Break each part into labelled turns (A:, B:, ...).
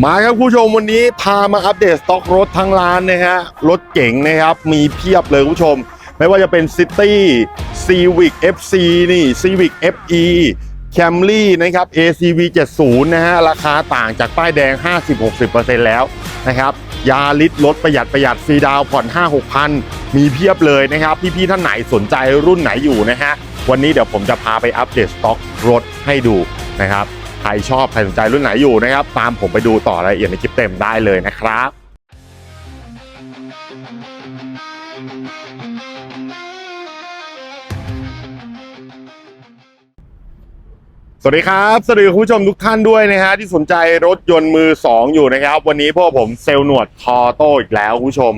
A: มาครับผู้ชมวันนี้พามาอัปเดตสต็อกรถทั้งร้านนะฮะรถเก๋งนะครับ มีเพียบเลยผู้ชม ไม่ว่าจะเป็น City Civic FC นี่ Civic FE Camry นะครับ ACV 70 นะฮะ ราคาต่างจากป้ายแดง 50-60%แล้วนะครับยาลิสรถประหยัดประหยัดฟรีดาวผ่อน 5 6พันมีเพียบเลยนะครับ พี่ ๆ ท่านไหนสนใจรุ่นไหนอยู่นะฮะ วันนี้เดี๋ยวผมจะพาไปอัปเดตสต็อกรถให้ดูนะครับ ใครชอบใครสนใจรุ่นไหนอยู่นะครับ ตามผมไปดูต่อรายละเอียดในคลิปเต็มได้เลยนะครับสวัสดีครับสวัสดีคุณผู้ชมทุกท่านด้วยนะฮะที่สนใจรถยนต์มือ 2 อยู่นะครับ วันนี้พวกผมเซลล์หนวดทอโต้อีกแล้วคุณผู้ชม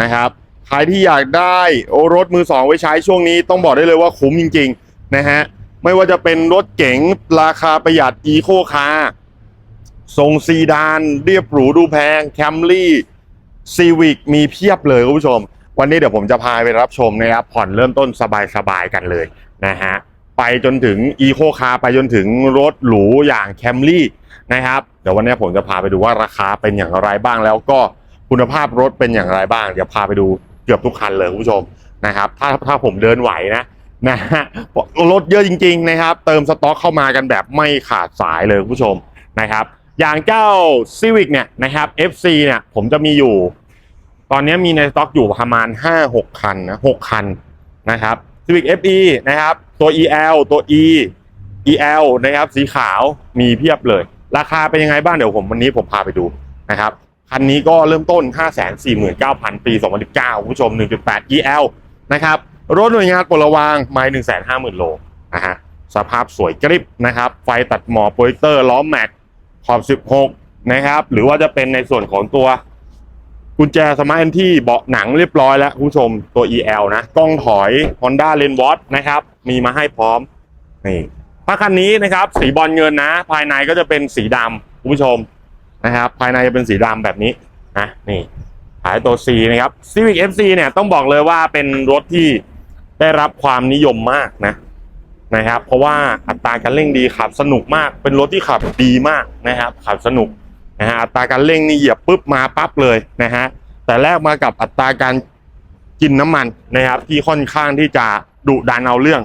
A: นะครับใครที่อยากได้รถมือ 2 ไว้ใช้ช่วงนี้ต้องบอกได้เลยว่าคุ้มจริง ๆ นะฮะ ไม่ว่าจะเป็นรถเก๋งราคาประหยัดอีโคคาร์ทรงซีดาน เรียบหรูดูแพงแคมรี่ซีวิกมีเพียบเลยคุณผู้ชม วันนี้เดี๋ยวผมจะพาไปรับชมนะครับผ่อนเริ่มต้นสบายๆกันเลยนะฮะไปจนถึงอีโคคาร์ไปจนถึงรถหรูอย่างแคมรี่นะครับเดี๋ยววันนี้ผมจะพาไปดูว่าราคาเป็นอย่างไรบ้างแล้วก็คุณภาพรถเป็นอย่างไรบ้าง เดี๋ยวพาไปดูเกือบทุกคันเลยคุณผู้ชมนะครับถ้าถ้าผมเดินไหวนะ นะฮะรถเยอะจริง ๆ นะครับ เติมสต็อกเข้ามากันแบบไม่ขาดสายเลยคุณผู้ชมนะครับ อย่างเจ้า Civic เนี่ยนะครับ FC เนี่ยผมจะมีอยู่ ตอนนี้มีในสต็อกอยู่ประมาณ 5-6 คันนะ6คันนะครับ Civic FE นะครับ ตัว EL ตัว E EL นะครับ สีขาวมีเพียบเลย ราคาเป็นยังไงบ้างเดี๋ยวผมวันนี้ผมพาไปดูนะครับคันนี้ก็เริ่มต้น 549,000 ปี 2019 คุณผู้ชม 1.8 EL นะครับ รถหน่วยงานปลวางไม้หนึ่งแสนห้าหมื่นโลนะฮะสภาพสวยกริบนะครับ ไฟตัดหมอกโปรเจคเตอร์ล้อแม็กขอบ 16 นะครับ หรือว่าจะเป็นในส่วนของตัวกุญแจสมาร์ทที่เบาะหนังเรียบร้อยแล้วคุณผู้ชมตัว EL นะ กล้องถอย Honda l e n w a t นะครับ มีมาให้พร้อม นี่ถ้าคันนี้นะครับ สีบอลเงินนะ ภายในก็จะเป็นสีดำคุณผู้ชมนะครับ ภายในจะเป็นสีดำแบบนี้นะนี่ขายตัว C นะครับ Civic FC เนี่ยต้องบอกเลยว่าเป็นรถที่ ได้รับความนิยมมากนะนะครับ เพราะว่าอัตราการเร่งดีขับสนุกมาก เป็นรถที่ขับดีมากนะครับ ขับสนุกนะฮะอัตราการเร่งนี่เหยียบปุ๊บมาปั๊บเลยนะฮะแต่แรกมากับอัตราการกินน้ำมันนะครับ ที่ค่อนข้างที่จะดุดันเอาเรื่อง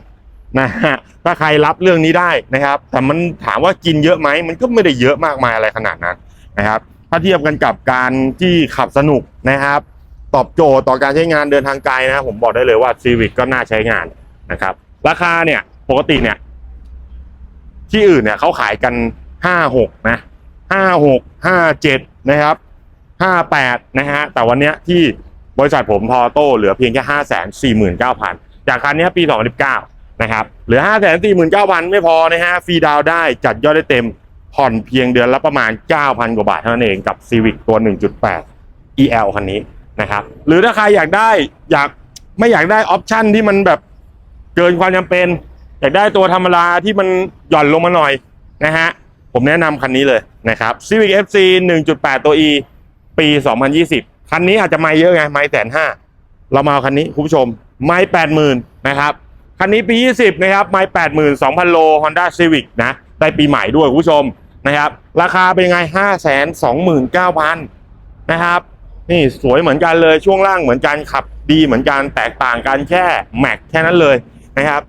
A: นะฮะถ้าใครรับเรื่องนี้ได้นะครับ แต่มันถามว่ากินเยอะไหมมันก็ไม่ได้เยอะมากมายอะไรขนาดนั้นนะครับ ถ้าเทียบกันกับการที่ขับสนุกนะครับ ตอบโจทย์ต่อการใช้งานเดินทางไกลนะครับผมบอกได้เลยว่า Civic ก็น่าใช้งานนะครับ ราคาเนี่ยปกติเนี่ย ที่อื่นเนี่ยเขาขายกันห้าหกนะห้าหกห้าเจ็ดนะครับห้าแปดนะฮะแต่วันเนี้ยที่บริษัทผมพอโต้เหลือเพียงแค่ห้าแสนสี่หมื่นเก้าพันจากคันนี้ปีสองพันสิบเก้านะครับเหลือห้าแสนสี่หมื่นเก้าพันไม่พอนะฮะฟรีดาวได้จัดยอดได้เต็มผ่อนเพียงเดือนละประมาณ 9,000 กว่าบาทเท่านั้นเองกับ Civic ตัว 1.8 EL คันนี้ นะครับ หรือถ้าใครอยากได้อยากไม่อยากได้ออปชันที่มันแบบเกินความจำเป็น อยากได้ตัวธรรมดาที่มันหย่อนลงมาหน่อยนะฮะผมแนะนำคันนี้เลยนะครับ Civic FC 1.8 ตัว E ปี 2020 คันนี้อาจจะไม่เยอะไง ไม่แสนห้าเรามาเอาคันนี้คุณผู้ชม ไม่แปดหมื่นนะครับ คันนี้ปี 20 นะครับ ไม่แปดหมื่นสองพันโล Honda Civic นะ ได้ปีใหม่ด้วยคุณผู้ชมนะครับ ราคาเป็นยังไงห้าแสนสองหมื่นเก้าพันนะครับ นี่สวยเหมือนกันเลยช่วงล่างเหมือนกันขับ ดีเหมือนกันแตกต่างกันแค่แม็กแค่นั้นเลยนะครับ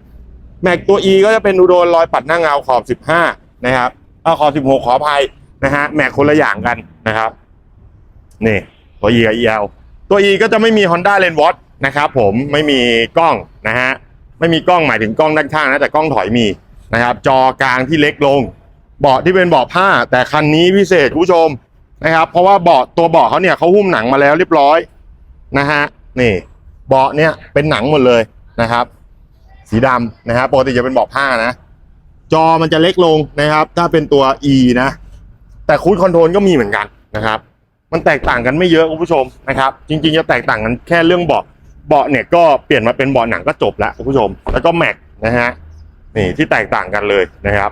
A: แม็กตัว E ก็จะเป็นอูโดนรอยปัดหน้าเงาขอบ 15 นะครับเอาขอบ 16 ขออภัยนะฮะแม็กคนละอย่างกันนะครับนี่ตัว E กับ EL ตัว E ก็จะไม่มี Honda l e n w a t นะครับผมไม่มีกล้องนะฮะไม่มีกล้องหมายถึงกล้องด้านข้างนะแต่กล้องถอยมีนะครับจอกลางที่เล็กลง เบาะที่เป็นเบาะผ้า แต่คันนี้พิเศษคุณผู้ชม นะครับ เพราะว่าเบาะตัวเบาะเขาเนี่ยเขาหุ้มหนังมาแล้วเรียบร้อยนะฮะนี่เบาะเนี่ยเป็นหนังหมดเลยนะครับ สีดำนะฮะปกติจะเป็นเบาะผ้านะ จอมันจะเล็กลงนะครับ ถ้าเป็นตัว E นะ แต่คูดคอนโทรลก็มีเหมือนกันนะครับ มันแตกต่างกันไม่เยอะคุณผู้ชมนะครับ จริง ๆ จะแตกต่างกันแค่เรื่องเบาะเบาะเนี่ยก็เปลี่ยนมาเป็นเบาะหนังก็จบแล้วคุณผู้ชม แล้วก็แม็กนะฮะนี่ที่แตกต่างกันเลยนะครับ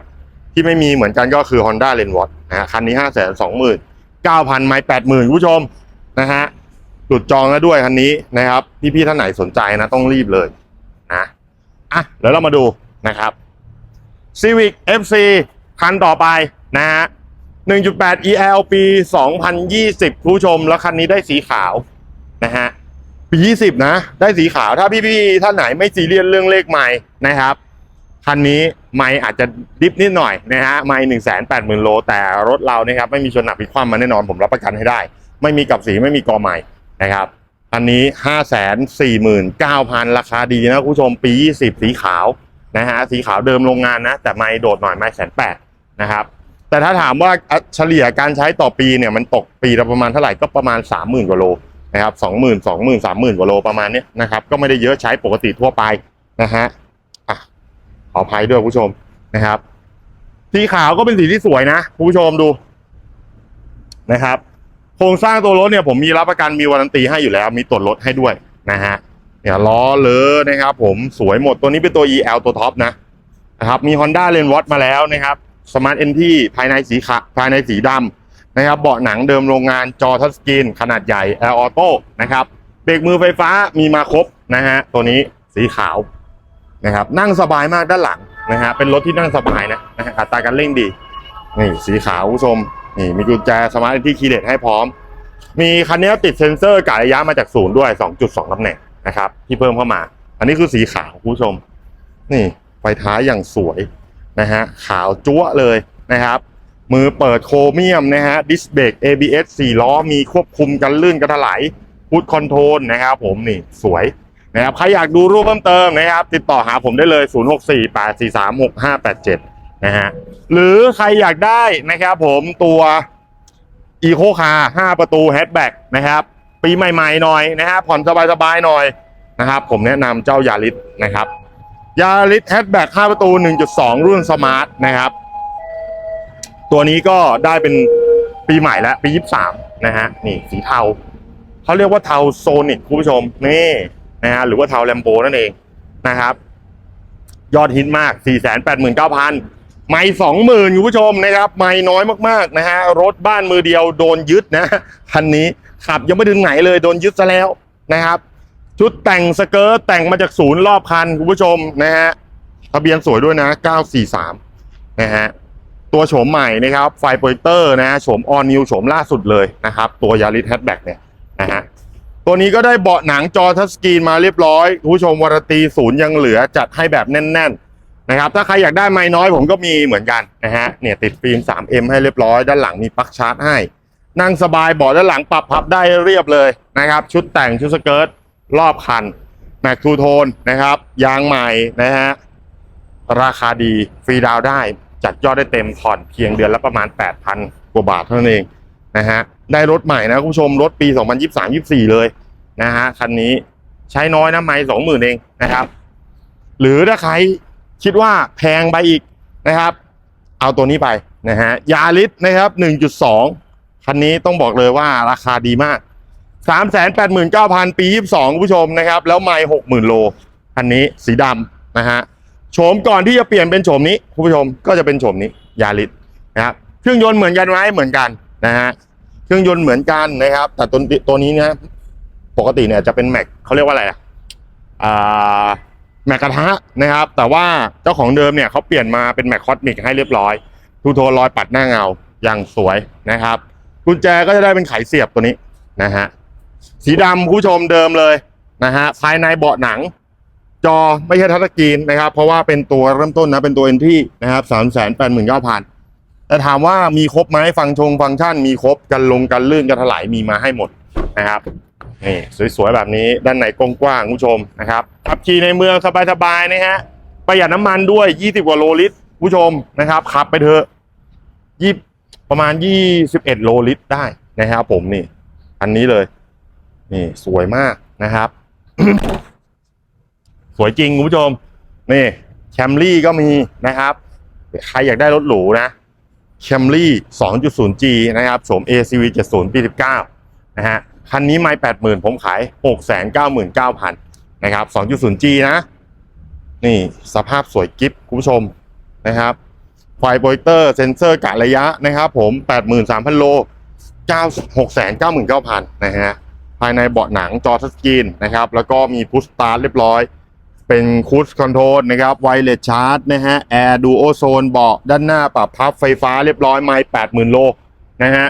A: ที่ไม่มีเหมือนกันก็คือ Honda l e n w a t นะฮะคันนี้ห้าแสนสองหมื่น เก้าพันไม้แปดหมื่นคุณผู้ชมนะฮะหลุดจองแล้วด้วยคันนี้นะครับพี่ๆท่านไหนสนใจนะต้องรีบเลยนะอะเดี๋ยวเรามาดูนะครับ Civic FC คันต่อไปนะฮะ1.8 EL ปี 2020ผู้ชม แล้วคันนี้ได้สีขาวนะฮะปี 20 นะ ได้สีขาวถ้าพี่ๆท่านไหนไม่ซีเรียสเรื่องเลขไม้นะครับ คันนี้ไม่อาจจะดิฟนิดหน่อยนะฮะไม่หนึ่งแสนแปดหมื่นโล แต่รถเราเนี่ยครับไม่มีชนหนักพิคว่ำมาแน่นอนผมรับประกันให้ได้ ไม่มีกับสีไม่มีกอใหม่นะครับอันนี้ห้าแสนสี่หมื่นเก้าพันราคาดีนะคุณผู้ชมปี20สีขาวนะฮะสีขาวเดิมโรงงานนะ แต่ไม่โดดหน่อยไม่แสนแปดนะครับแต่ถ้าถามว่าเฉลี่ยการใช้ต่อปีเนี่ยมันตกปีละประมาณเท่าไหร่ก็ประมาณสามหมื่นกว่าโลนะครับสองหมื่นสองหมื่นสามหมื่นกว่าโลประมาณนี้นะครับก็ไม่ได้เยอะใช้ปกติทั่วไปนะฮะ ขออภัยด้วยผู้ชมนะครับ สีขาวก็เป็นสีที่สวยนะผู้ชมดูนะครับ โครงสร้างตัวรถเนี่ยผมมีรับประกันมีวารันตีให้อยู่แล้ว มีตรวจรถให้ด้วยนะฮะเนี่ยล้อเลยนะครับ ผมสวยหมดตัวนี้เป็นตัว EL ตัวท็อปนะนะครับ มี Honda l e n w a t มาแล้วนะครับ Smart NT ภายในสีขาวภายในสีดำนะครับ เบาะหนังเดิมโรงงานจอทัชสกรีนขนาดใหญ่ Air Auto นะครับเบรกมือไฟฟ้ามีมาครบนะฮะตัวนี้สีขาว นะครับนั่งสบายมากด้านหลังนะฮะเป็นรถที่นั่งสบายนะนะฮะอัตราการเร่งดีนี่สีขาวคุณผู้ชมนี่มีกุญแจสมาร์ทที่คีย์เลตให้พร้อม มีคันนี้ติดเซ็นเซอร์กะระยะมาจากศูนย์ด้วย 2.2ตำแหน่งนะครับที่เพิ่มเข้ามา อันนี้คือสีขาวคุณผู้ชม นี่ไฟท้ายอย่างสวยนะฮะขาวจั๊วเลยนะครับ มือเปิดโครเมียมนะฮะดิสเบรก ABS 4 ล้อมีควบคุมกันลื่นกันถลายพุทคอนโทรลนะครับผมนี่สวย นะครับใครอยากดูรูปเพิ่มเติมนะครับ ติดต่อหาผมได้เลย 0648436587 นะฮะหรือใครอยากได้นะครับผมตัวอีโคคาร์5ประตูแฮชแบ็กนะครับ ปีใหม่ๆหน่อยนะครับผ่อนสบายๆหน่อยนะครับ ผมแนะนำเจ้ายาริสนะครับยาริสแฮชแบ็ก5ประตู 1.2 รุ่นสมาร์ทนะครับ ตัวนี้ก็ได้เป็นปีใหม่แล้ว ปี 23 นะฮะนี่สีเทาเขาเรียกว่าเทาโซนิกคุณผู้ชม นี่ นะฮะหรือว่าเทาแลมโบนั่นเองนะครับ ยอดฮิตมาก 489,000 ไม่สองหมื่นคุณผู้ชมนะครับ ไม่น้อยมากๆนะฮะรถบ้านมือเดียวโดนยึดนะคันนี้ขับยังไม่ถึงไหนเลยโดนยึดซะแล้วนะครับ ชุดแต่งสเกิร์ตแต่งมาจากศูนย์รอบคันคุณผู้ชมนะฮะทะเบียนสวยด้วยนะ 943 นะฮะตัวโฉมใหม่นะครับไฟโปรเจคเตอร์นะฮะโฉมออนิวโฉมล่าสุดเลยนะครับ ตัวยาริสแฮชแบ็กเนี่ยนะฮะ ตัวนี้ก็ได้เบาะหนังจอทัชสกรีนมาเรียบร้อยผู้ชมวารันตีศูนย์ยังเหลือจัดให้แบบแน่น ๆ นะครับ ถ้าใครอยากได้ไม้น้อยผมก็มีเหมือนกันนะฮะเนี่ยติดฟิล์ม 3M ให้เรียบร้อย ด้านหลังมีปลั๊กชาร์จให้ นั่งสบายเบาะด้านหลังปรับพับได้เรียบเลยนะครับ ชุดแต่งชุดสเกิร์ตรอบคันแม็กทูโทนนะครับ ยางใหม่นะฮะราคาดีฟรีดาวได้จัดยอดได้เต็มผ่อนเพียงเดือนละประมาณ 8,000กว่าบาทเท่านั้นเองนะฮะ ได้รถใหม่นะคุณผู้ชมรถปี 2023-24 เลยนะฮะคันนี้ใช้น้อยนะไม่สองหมื่นเองนะครับ หรือถ้าใครคิดว่าแพงไปอีกนะครับ เอาตัวนี้ไปนะฮะยาริสนะครับ 1.2 คันนี้ต้องบอกเลยว่าราคาดีมาก 389,000 ปี 22 คุณผู้ชมนะครับ แล้วไม่60,000 โล คันนี้สีดำนะฮะโฉมก่อนที่จะเปลี่ยนเป็นโฉมนี้ คุณผู้ชมก็จะเป็นโฉมนี้ยาริสนะครับเครื่องยนต์เหมือนกันไหมเหมือนกันนะฮะ เครื่องยนต์เหมือนกันนะครับ แต่ตัวตัวนี้เนี่ยปกติเนี่ยจะเป็นแม็กเขาเรียกว่าอะไรอ่าแม็กกระทะนะครับ แต่ว่าเจ้าของเดิมเนี่ยเขาเปลี่ยนมาเป็นแม็กคอสมิกให้เรียบร้อยทูโทนรอยปัดหน้าเงาอย่างสวยนะครับ กุญแจก็จะได้เป็นไขเสียบตัวนี้นะฮะสีดำคุณผู้ชมเดิมเลยนะฮะภายในเบาะหนัง จอไม่ใช่ทัชสกรีนนะครับ เพราะว่าเป็นตัวเริ่มต้นนะเป็นตัวเอ็นที่นะครับสามแสนแปดหมื่นเก้าพัน แต่ถามว่ามีครบไหมฟังชงฟังก์ชันมีครบกันลงกันลื่นกันถลายมีมาให้หมดนะครับนี่สวยๆแบบนี้ด้านในกว้างๆคุณผู้ชมนะครับขับขี่ในเมืองสบายๆนะฮะประหยัดน้ำมันด้วย 20 กว่าโลลิตรผู้ชมนะครับขับไปเถอะยี่ประมาณ 21 โลลิตรได้นะครับผมนี่ อันนี้เลย นี่สวยมากนะครับ สวยจริงคุณผู้ชม นี่แคมรี่ก็มีนะครับ ใครอยากได้รถหรูนะ แคมรี่ 2.0G นะครับโฉม ACV 70ปี19นะฮะคันนี้ไม่80,000 ผมขาย 699,000นะครับ 2.0G นะ นี่สภาพสวยกิฟคุณผู้ชมนะครับไฟโปรเจคเตอร์เซนเซอร์กะระยะนะครับผม 83,000 โล 699,000 นะฮะ ภายในเบาะหนังจอทัชสกรีนนะครับ แล้วก็มีพุชสตาร์ทเรียบร้อย เป็นคูดคอนโทรลนะครับไวเลสชาร์จนะฮะแอร์ดูโอโซนเบาะด้านหน้าปรับพับไฟฟ้าเรียบร้อยไม่แปดหมื่นโลนะฮะ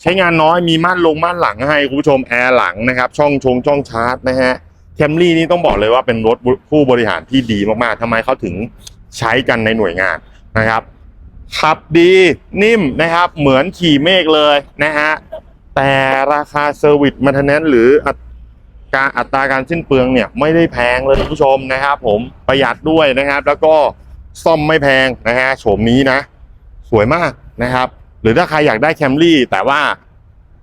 A: ใช้งานน้อยมีม่านลงม่านหลังให้คุณผู้ชมแอร์หลังนะครับ ช่องชงช่องชาร์จนะฮะแคมรี่นี่ต้องบอกเลยว่าเป็นรถผู้บริหารที่ดีมากๆทำไมเขาถึงใช้กันในหน่วยงานนะครับขับดีนิ่มนะครับ เหมือนขี่เมฆเลยนะฮะแต่ราคาเซอร์วิสมันเทนแนนหรือ การอัตราการสิ้นเปลืองเนี่ยไม่ได้แพงเลยคุณผู้ชมนะครับ ผมประหยัดด้วยนะครับ แล้วก็ซ่อมไม่แพงนะฮะโฉมนี้นะ สวยมากนะครับ หรือถ้าใครอยากได้แคมรี่แต่ว่า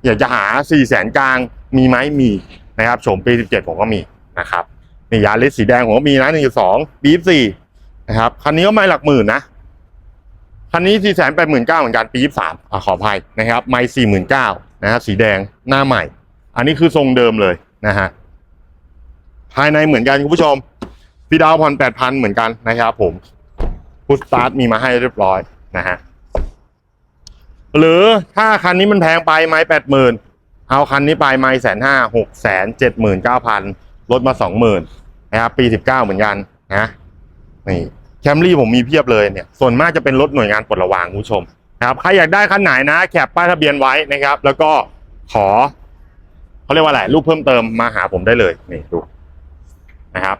A: อยากจะหา4 0 0แสนกลางมีไหมมีนะครับโฉมปี 17 ผมก็มีนะครับนี่ยาลิสสีแดงผมก็มีนะ1.2ปี4นะครับคันนี้ก็ไม่หลักหมื่นนะคันนี้4 8 9 0 0 0เก้าเหมือนกันปี23อะขออภัยนะครับ ไม่49,000นะฮะสีแดงหน้าใหม่ อันนี้คือทรงเดิมเลยนะฮะ ภายในเหมือนกันคุณผู้ชมพี่ดาวผ่อน8,000เหมือนกันนะครับผมพุทสตาร์ทมีมาให้เรียบร้อยนะฮะหรือถ้าคันนี้มันแพงไปไม้80,000เอาคันนี้ไปไม้แสนห้าหกแสนเจ็ดหมื่นเก้าพันลดมาสองหมื่นนะครับปีสิบเก้าเหมือนกันนะนี่แคมรี่ผมมีเพียบเลยเนี่ย ส่วนมากจะเป็นรถหน่วยงานปลดระวางคุณผู้ชมนะครับใครอยากได้คันไหนนะแคปป้ายทะเบียนไว้นะครับ แล้วก็ขอเขาเรียกว่าอะไรรูปเพิ่มเติมมาหาผมได้เลยนี่ดู นะครับ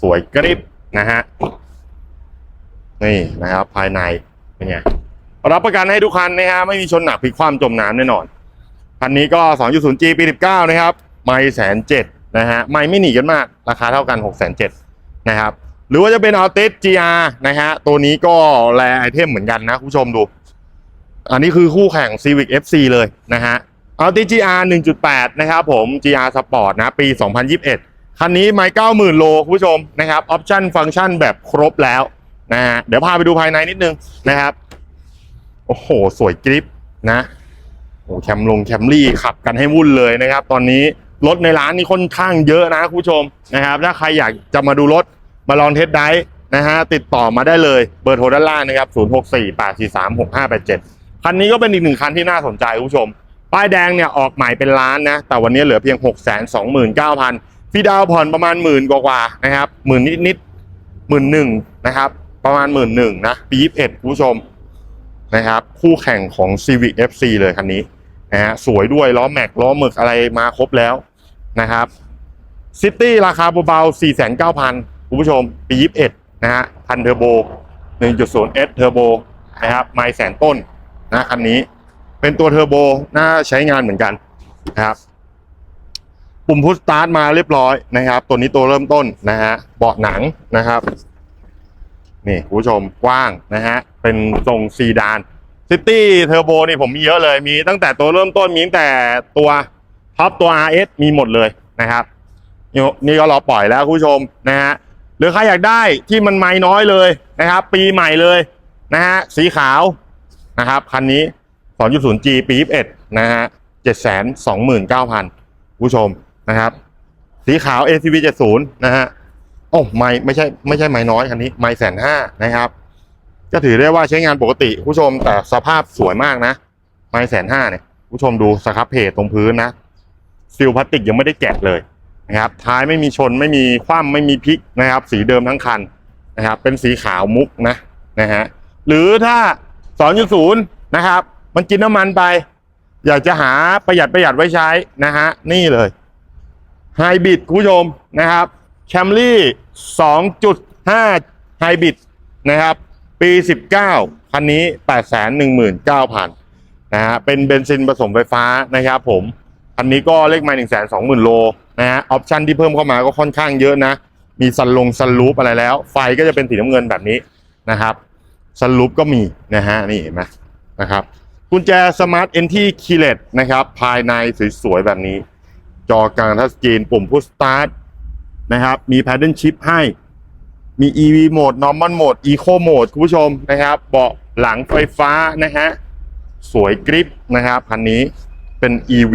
A: สวยกริบนะฮะนี่นะครับ ภายในเป็นไงรับประกันให้ทุกคันนะฮะไม่มีชนหนักพลิกคว่ำจมน้ำแน่นอนคันนี้ก็ 2.0G ปี 19 นะครับไม่แสนเจ็ดนะฮะไม่ไม่หนีกันมาก ราคาเท่ากัน 6 7 0 0 0นะครับ หรือว่าจะเป็น a l t i s GR นะฮะตัวนี้ก็แรไอเทมเหมือนกันนะคุณผู้ชมดู อันนี้คือคู่แข่ง Civic FC เลยนะฮะ a l t i s GR 1.8 นะครับผม GR Sport นะปี 2021 คันนี้ไม่90,000โลคุณผู้ชมนะครับออปชั่นฟังก์ชันแบบครบแล้วนะฮะเดี๋ยวพาไปดูภายในนิดนึงนะครับโอ้โห สวยกริปนะโอ้แคมลงแคมรี่ขับกันให้วุ่นเลยนะครับ ตอนนี้รถในร้านนี่ค่อนข้างเยอะนะคุณผู้ชมนะครับ ถ้าใครอยากจะมาดูรถมาลองเทสได้นะฮะติดต่อมาได้เลยเบอร์โทรด้านล่างนะครับ 0 6 4 8 4 3 6 5 8 7 คันนี้ก็เป็นอีกหนึ่งคันที่น่าสนใจคุณผู้ชม ป้ายแดงเนี่ยออกใหม่เป็นล้านนะ แต่วันนี้เหลือเพียง 6 2 9 0 0 0 พี่ดาวผ่อนประมาณหมื่นกว่าๆนะครับหมื่นนิดๆหมื่นหนึ่งนะครับ ประมาณหมื่นหนึ่งนะปี21คุณผู้ชมนะครับ คู่แข่งของ Civic FC เลยคันนี้นะฮะสวยด้วยล้อแม็กล้อหมึกอะไรมาครบแล้วนะครับซิตี้ราคาเบาๆ4,900คุณผู้ชม ปี21นะฮะพันเทอร์โบ 1.0S เทอร์โบนะครับไม่แสนต้นนะคันนี้ เป็นตัวเทอร์โบน่าใช้งานเหมือนกันนะครับ ปุ่มพุชสตาร์ทมาเรียบร้อยนะครับ ตัวนี้ตัวเริ่มต้นนะฮะเบาะหนังนะครับนี่คุณผู้ชมกว้างนะฮะเป็นทรงซีดานซิตี้เทอร์โบนี่ผมมีเยอะเลย มีตั้งแต่ตัวเริ่มต้นมีตั้งแต่ตัวท็อปตัว RS มีหมดเลยนะครับนี่นี่ก็รอปล่อยแล้วคุณผู้ชมนะฮะหรือใครอยากได้ที่มันไม่น้อยเลยนะครับ ปีใหม่เลยนะฮะสีขาวนะครับคันนี้ 2.0G ปี 21 นะฮะ 729,000 ผู้ชม นะครับ สีขาว ACV 70นะฮะโอ้ไม่ไม่ใช่ไม่ใช่ไม้น้อยคันนี้ไม้แสนห้านะครับ ก็ถือได้ว่าใช้งานปกติผู้ชมแต่สภาพสวยมากนะ ไม้แสนห้าเนี่ยผู้ชมดูสครับเพจตรงพื้นนะซิลพลาสติกยังไม่ได้แกะเลยนะครับ ท้ายไม่มีชนไม่มีคว่ำไม่มีพลิกนะครับ สีเดิมทั้งคันนะครับ เป็นสีขาวมุกนะนะฮะหรือถ้า2.0นะครับ มันกินน้ำมันไป อยากจะหาประหยัดประหยัดไว้ใช้นะฮะนี่เลย ไฮบริดคุณผู้ชมนะครับแคมรี่2.5ไฮบริดนะครับ ปี 19 คันนี้ 819,000นะฮะเป็นเบนซินผสมไฟฟ้านะครับผมคันนี้ก็เลขมา120,000 โลนะฮะออปชันที่เพิ่มเข้ามาก็ค่อนข้างเยอะนะ มีซันลงซันลูปอะไรแล้ว ไฟก็จะเป็นสีน้ำเงินแบบนี้นะครับซันลูปก็มีนะฮะนี่เห็นไหมนะครับกุญแจสมาร์ทเอนที่คีเลตนะครับ ภายในสวยๆแบบนี้ จอกลางทัชสกรีนปุ่มพุชสตาร์ทนะครับ มี paddle shift ให้ มี EV mode normal mode eco mode คุณผู้ชมนะครับ เบาะหลังไฟฟ้านะฮะ สวยกริปนะครับคันนี้เป็น EV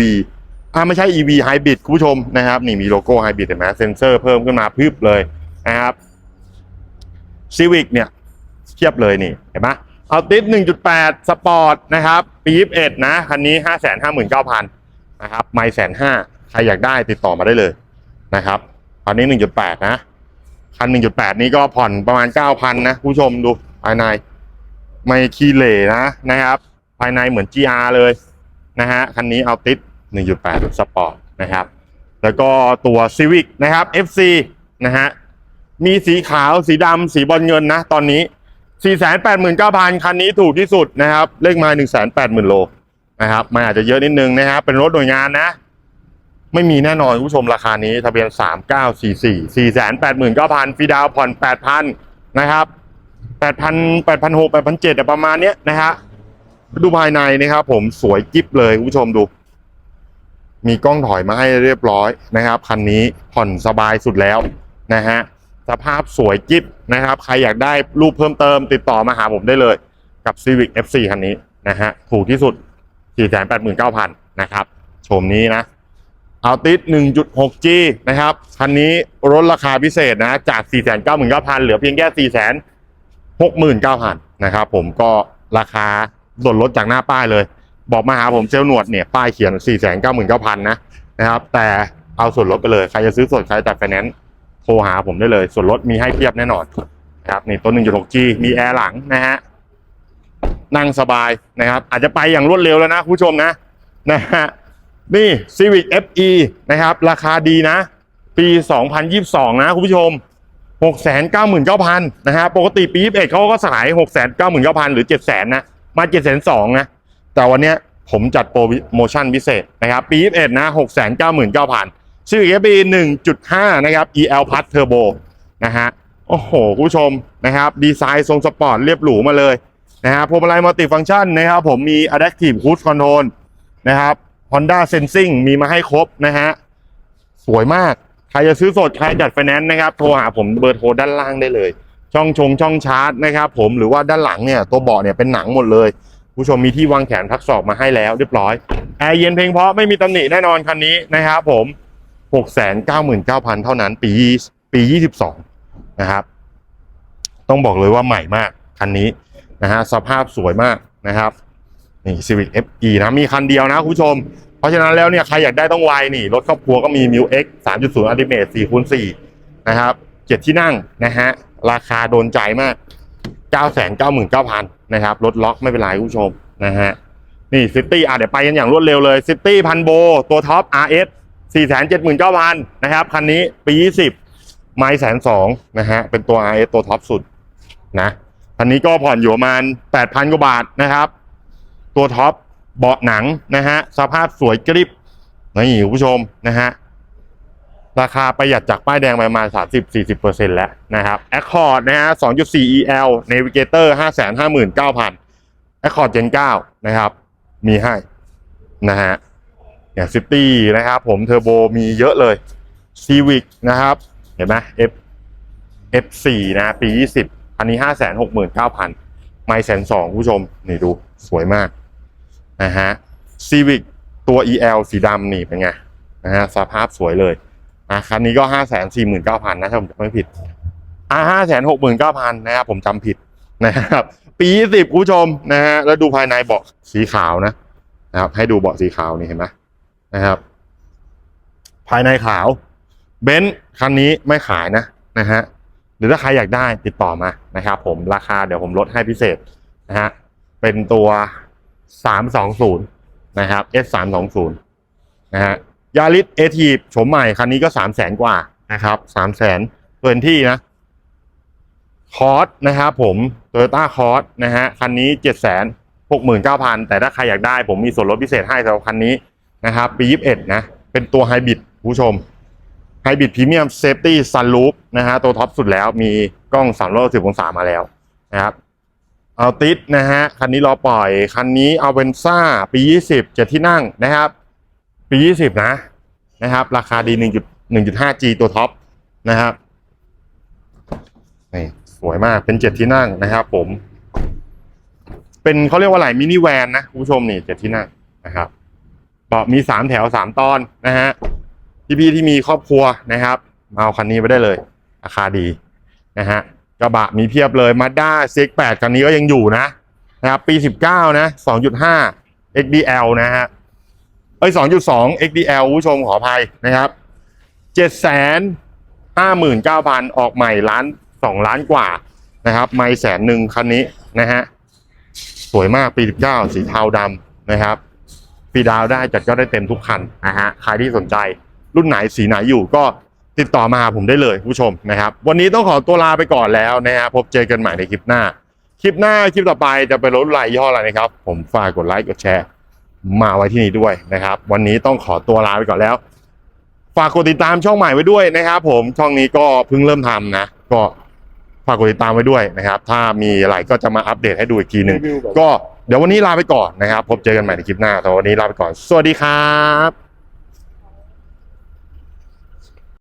A: อ่าไม่ใช่ EV hybrid คุณผู้ชมนะครับ นี่มีโลโก้ hybrid เห็นไหมเซนเซอร์เพิ่มขึ้นมาพึบเลยนะครับ Civic เนี่ยเทียบเลยนี่เห็นไหมเอาติด1.8 สปอร์ตนะครับ ปี21นะ คันนี้ 559,000นะครับ ไม่แสนห้า ใครอยากได้ติดต่อมาได้เลยนะครับตอนนี้ 1.8 นะ คัน 1.8 นี้ก็ผ่อนประมาณ 9,000 นะคุณผู้ชมดูภายใน ไม่ขี้เหร่นะนะครับ ภายในเหมือน GR เลยนะฮะ คันนี้เอาติด 1.8 สปอร์ตนะครับ แล้วก็ตัว Civic นะครับ FC นะฮะ มีสีขาว สีดำ สีบอลเงินนะ ตอนนี้ 489,000 คันนี้ถูกที่สุดนะครับ เลขมา 180,000 โลนะครับ มันอาจจะเยอะนิดนึงนะครับ เป็นรถหน่วยงานนะ ไม่มีแน่นอนคุณผู้ชมราคานี้ทะเบียน 3944 489,000ฟรีดาวน์ผ่อน 8,000 นะครับ 8,000 8,600 8,700ประมาณเนี้ยนะฮะดูภายในนะครับ ผมสวยกิ๊บเลยคุณผู้ชมดู มีกล้องถอยมาให้เรียบร้อยนะครับคันนี้ผ่อนสบายสุดแล้วนะฮะสภาพสวยกิ๊บนะครับ ใครอยากได้รูปเพิ่มเติม ติดต่อมาหาผมได้เลยกับ Civic FC คันนี้นะฮะถูกที่สุด 489,000 นะครับ ชมนี้นะ เอาติด 1.6G นะครับ คันนี้ลดราคาพิเศษนะ จาก 499,000 เหลือเพียงแค่ 469,000 นะครับผมก็ราคาส่วนลดจากหน้าป้ายเลย บอกมาหาผมเซลลหนวดเนี่ย ป้ายเขียน 499,000 นะนะครับ แต่เอาส่วนลดไปเลย ใครจะซื้อสดใครจัดไฟแนนซ์โทรหาผมได้เลย ส่วนลดมีให้เทียบแน่นอนนะครับนี่ตัว 1.6G มีแอร์หลังนะฮะนั่งสบายนะครับ อาจจะไปอย่างรวดเร็วแล้วนะคุณผู้ชมนะนะฮะ นี่ Civic FE นะครับ ราคาดีนะ ปี 2022 นะคุณผู้ชม 699,000 นะฮะปกติปี 21เขาก็ขาย 699,000 หรือ 700,000 นะ มา 702,000 นะ แต่วันเนี้ยผมจัดโปรโมชั่นพิเศษนะครับ ปี 21 นะ 699,000ชื่อ FE 1.5 นะครับ EL Plus Turbo นะฮะโอ้โห คุณผู้ชมนะครับ ดีไซน์ทรงสปอร์ตเรียบหรูมาเลยนะฮะพวงมาลัยมัลติฟังก์ชันนะครับ ผมมี Adaptive Cruise Control นะครับ Honda Sensing มีมาให้ครบนะฮะ สวยมาก ใครจะซื้อสด ใครจัดไฟแนนซ์นะครับ โทรหาผมเบอร์โทรด้านล่างได้เลย ช่องชงช่องชาร์จนะครับผมหรือว่าด้านหลังเนี่ยตัวเบาะเนี่ยเป็นหนังหมดเลย ผู้ชมมีที่วางแขนพักศอกมาให้แล้วเรียบร้อยแอร์เย็นเพลงเพราะไม่มีตำหนิแน่นอนคันนี้นะครับผม 699,000 เท่านั้นปีปี 22 นะครับ ต้องบอกเลยว่าใหม่มากคันนี้นะฮะสภาพสวยมากนะครับ นี่ Civic FE นะ มีคันเดียวนะคุณผู้ชม เพราะฉะนั้นแล้วเนี่ยใครอยากได้ต้องไวนี่ รถครอบครัวก็มี m ิ X 3.0 Ultimate 4คูณ4นะครับเจ็ดที่นั่งนะฮะ ราคาโดนใจมาก 999,000 นะครับ รถล็อกไม่เป็นไรคุณผู้ชมนะฮะ นี่ซิตี้อะเดี๋ยวไปกันอย่างรวดเร็วเลยซิตี้พันโบตัวท็อป RS 479,000นะครับ คันนี้ปี 20 ไม่แสนสองนะฮะ เป็นตัว RS ตัวท็อปสุดนะคันนี้ก็ผ่อนอยู่ประมาณ 8,000 กว่าบาทนะครับ ตัวท็อปเบาะหนังนะฮะสภาพสวยกริบนี่คุณผู้ชมนะฮะราคาประหยัดจากป้ายแดงไประมาณ30-40%แล้วนะครับ Accord นะฮะ 2.4 EL Navigator 559,000 Accord Gen 9 นะครับ มีให้นะฮะอย่างซิตี้นะครับผมเทอร์โบมีเยอะเลย Civic นะครับ เห็นไหม F F4 นะปี 20 อันนี้ 569,000 ไม่แสนสองผู้ชม นี่ดูสวยมาก นะฮะ Civic ตัว EL สีดำนี่เป็นไงนะฮะสภาพสวยเลยนะคันนี้ก็549,000นะถ้าผมจำไม่ผิดอ่า569,000นะครับผมจำผิดนะครับ ปี20ผู้ชมนะฮะแล้วดูภายในเบาะสีขาวนะนะครับ ให้ดูเบาะสีขาวนี่เห็นไหมนะครับ ภายในขาวเบนซ์คันนี้ไม่ขายนะนะฮะหรือถ้าใครอยากได้ติดต่อมานะครับผมราคาเดี๋ยวผมลดให้พิเศษนะฮะเป็นตัว 320นย์นะครับ S 320นย์นะฮะยาริสเอทีโฉมใหม่คันนี้ก็3 0 0แสนกว่านะครับ3 0 0แสนเกินที่นะคอร์สนะครับผมโตโยต้าคอร์สนะฮะคันนี้7 6 9 0 0 0แต่ถ้าใครอยากได้ผมมีส่วนลดพิเศษให้สำหรับคันนี้นะครับปี21นะเป็นตัวไฮบริดผู้ชมไฮบริดพรีเมียมเซฟตี้ซันลูปนะฮะตัวท็อปสุดแล้วมีกล้อง360องศามาแล้วนะครับ เอาติดนะฮะ คันนี้รอปล่อย คันนี้เอาเป็นซ่าปี 20เจ็ดที่นั่งนะครับ ปี 20 นะนะครับ ราคาดี 1.1.5G ตัวท็อปนะครับนี่สวยมากเป็นเจ็ดที่นั่งนะครับผม เป็นเขาเรียกว่าอะไรมินิแวนนะคุณผู้ชมนี่เจ็ดที่นั่งนะครับเบาะมีสามแถวสามตอนนะฮะพี่ๆที่มีครอบครัวนะครับ มาเอาคันนี้ไปได้เลย ราคาดีนะฮะ กระบะมีเพียบเลยมาด้า CX8 คันนี้ก็ยังอยู่นะนะครับปี 19 นะ 2.5 XDL นะฮะเอ้ย2.2 XDL ผู้ชมขออภัยนะครับ7 5ห้าหมื่นเก้าพันออกใหม่ล้านสองล้านกว่านะครับไม่แสนหนึ่งคันนี้นะฮะสวยมากปี 19 สีเทาดำนะครับฟรีดาวได้จัดก็ได้เต็มทุกคันนะฮะใครที่สนใจรุ่นไหนสีไหนอยู่ก็ ติดต่อมาหาผมได้เลยผู้ชมนะครับ วันนี้ต้องขอตัวลาไปก่อนแล้วนะฮะพบเจอกันใหม่ในคลิปหน้า คลิปหน้าคลิปต่อไปจะเป็นรถรุ่นอะไรย่ออะไรนะครับ ผมฝากกดไลค์กดแชร์ มาไว้ที่นี่ด้วยนะครับ วันนี้ต้องขอตัวลาไปก่อนแล้ว ฝากกดติดตามช่องใหม่ไว้ด้วยนะครับ ผมช่องนี้ก็เพิ่งเริ่มทำนะ ก็ฝากกดติดตามไว้ด้วยนะครับ ถ้ามีอะไรก็จะมาอัปเดตให้ดูอีกทีหนึ่งก็เดี๋ยววันนี้ลาไปก่อนนะครับ พบเจอกันใหม่ในคลิปหน้าแต่วันนี้ลาไปก่อน สวัสดีครับ